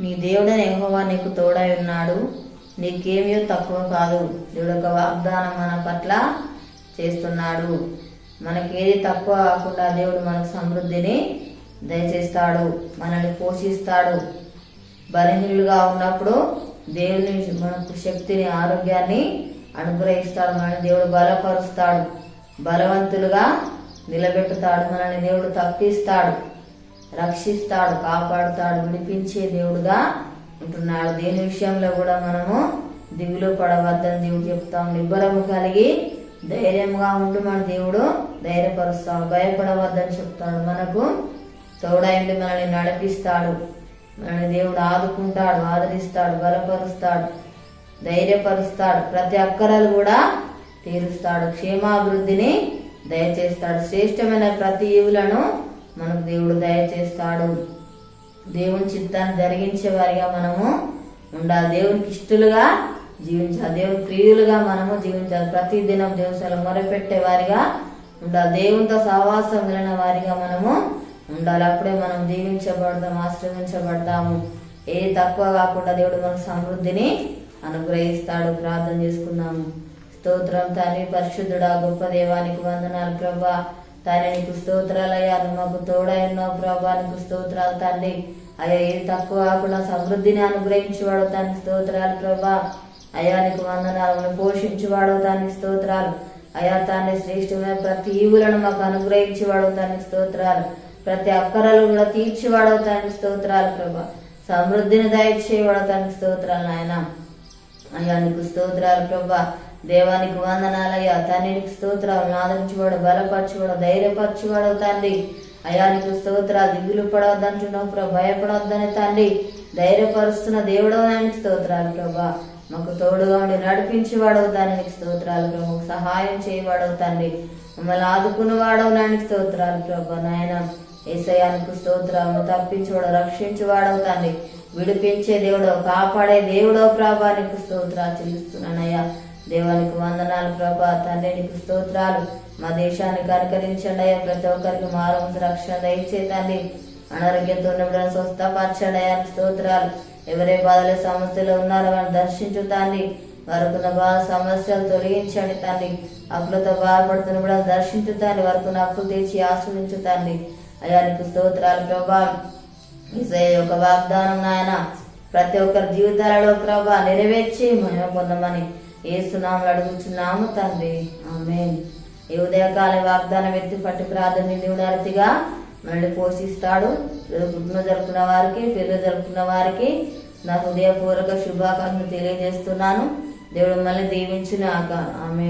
నీ దేవుడని యెహోవా నీకు తోడై ఉన్నాడు. నీకేమీ తక్కువ కాదు. దేవుడు ఒక వాగ్దానం మన పట్ల చేస్తున్నాడు. మనకేది తక్కువ కాకుండా దేవుడు మనకు సమృద్ధిని దయచేస్తాడు. మనల్ని పోషిస్తాడు. బలహీనులుగా ఉన్నప్పుడు దేవుని మనకు శక్తిని ఆరోగ్యాన్ని అనుగ్రహిస్తాడు. మనల్ని దేవుడు బలపరుస్తాడు. బలవంతులుగా నిలబెట్టుతాడు. మనల్ని దేవుడు తప్పిస్తాడు. రక్షిస్తాడు కాపాడుతాడు విడిపించే దేవుడుగా ఉంటున్నాడు. దేని విషయంలో కూడా మనము దిగులు పడవద్దని దేవుడు చెప్తాం. నిబ్బరము కలిగి ధైర్యంగా ఉండి మన దేవుడు ధైర్యపరుస్తాడు. భయపడవద్దని చెప్తాడు. మనకు తోడైండి మనల్ని నడిపిస్తాడు. మనల్ని దేవుడు ఆదుకుంటాడు ఆదరిస్తాడు బలపరుస్తాడు ధైర్యపరుస్తాడు. ప్రతి అక్కరలు కూడా తీరుస్తాడు. క్షేమాభివృద్ధిని దయచేస్తాడు. శ్రేష్టమైన ప్రతి ఈవులను మనకు దేవుడు దయచేస్తాడు. దేవుని చిత్తాన్ని జరిగించే వారిగా మనము ఉండాలి. దేవునికి ఇష్టలుగా జీవించాలి. దేవుని ప్రియులుగా మనము జీవించాలి. ప్రతి దినం దేవుని మొరపెట్టే వారిగా ఉండాలి. దేవునితో సహవాసం కలిగిన వారిగా మనము ఉండాలి. అప్పుడే మనం జీవించబడతాం ఆశ్రయించబడతాము. ఏ తక్కువ కాకుండా దేవుడు మనకు సమృద్ధిని అనుగ్రహిస్తాడు. ప్రార్థన చేసుకున్నాము స్తోత్రం తండ్రి పరిశుద్ధుడా గొప్ప దేవానికి వందనాలు ప్రభా. తండ్రి నీకు స్తోత్రాలయ్యా మాకు తోడై ప్రభానికి ప్రభా నీకు స్తోత్రాలు తండ్రి. అయ్యా ఏది తక్కువ కాకుండా సమృద్ధిని అనుగ్రహించేవాడు తండ్రి స్తోత్రాలు ప్రభా. అయ్యా నీకు వందనాలను పోషించేవాడు తండ్రి స్తోత్రాలు. అయా తండ్రి శ్రేష్టమైన ప్రతి ఈవులను మాకు అనుగ్రహించేవాడు తండ్రి స్తోత్రాలు. ప్రతి అక్కరలు కూడా తీర్చివాడు తండ్రి స్తోత్రాలు ప్రభా. సమృద్ధిని దయచేవాడు తండ్రి స్తోత్రాలు నాయనా. అయ్యా నీకు స్తోత్రాలు ప్రభా. దేవానికి వందనాలయ్యా. తండ్రికి స్తోత్రాలు. ఆదరించువాడు బలపరచువాడు ధైర్యపరచువాడు తండ్రి. అయ్యా నీకు స్తోత్రాలు. దిగులు పడవద్దంటున్నావు ప్రభా. భయపడవద్దని తండ్రి. ధైర్యపరుస్తున్న దేవుడవ నాయనికి స్తోత్రాలు ప్రభా. మాకు తోడుగా ఉండి నడిపించేవాడవు దానికి స్తోత్రాలు ప్రభు. సహాయం చేయవాడవు తండ్రి. మమ్మల్ని ఆదుకునేవాడవు నాయనికి స్తోత్రాలు ప్రభా. నాయన ఏసయానికి స్తోత్రాలను తప్పించువాడు రక్షించి తండ్రి. విడిపించే దేవుడో కాపాడే దేవుడో ప్రభా నీకు స్తోత్రాలు చెల్లిస్తున్నానయ్యా. దేవానికి వందనాలు ప్రభా తండ్రి నీకు స్తోత్రాలు. మా దేశాన్ని కనుకరించండి అయ్యా. ప్రతి ఒక్కరికి మారం రక్షణ దయచే అనారోగ్యంతో ఉన్న స్వస్థపరచండి అయ్యా. స్తోత్రాలు. ఎవరే బాధల సమస్యలు ఉన్నారో వారిని దర్శించు తండ్రి. వారికున్న బాధ సమస్యలు తొలగించండి తండ్రి. అప్పులతో బాధపడుతున్న కూడా దర్శించు తండ్రి. వారికి అప్పులు తీర్చి ఆశ్రయించు తండ్రి. అయ్యా నీకు స్తోత్రాలు ప్రభా. ఇసే యొక్క వాగ్దానం నాయన ప్రతి ఒక్కరి జీవితాలలో ప్రభా నెరవేర్చి మహిమ పొందమని ఏసునాములు అడుగుచున్నాము తండ్రి. ఆమె ఈ ఉదయకాల వాగ్దానం ఎత్తి పట్టి ప్రార్థన దేవుడారతిగా మళ్ళీ పోషిస్తాడు. పుట్టిన జరుపుకున్న వారికి పెళ్ళి జరుపుకున్న వారికి నా హృదయపూర్వక శుభాకాంక్షలు తెలియజేస్తున్నాను. దేవుడు మళ్ళీ దీవించినాక. ఆమె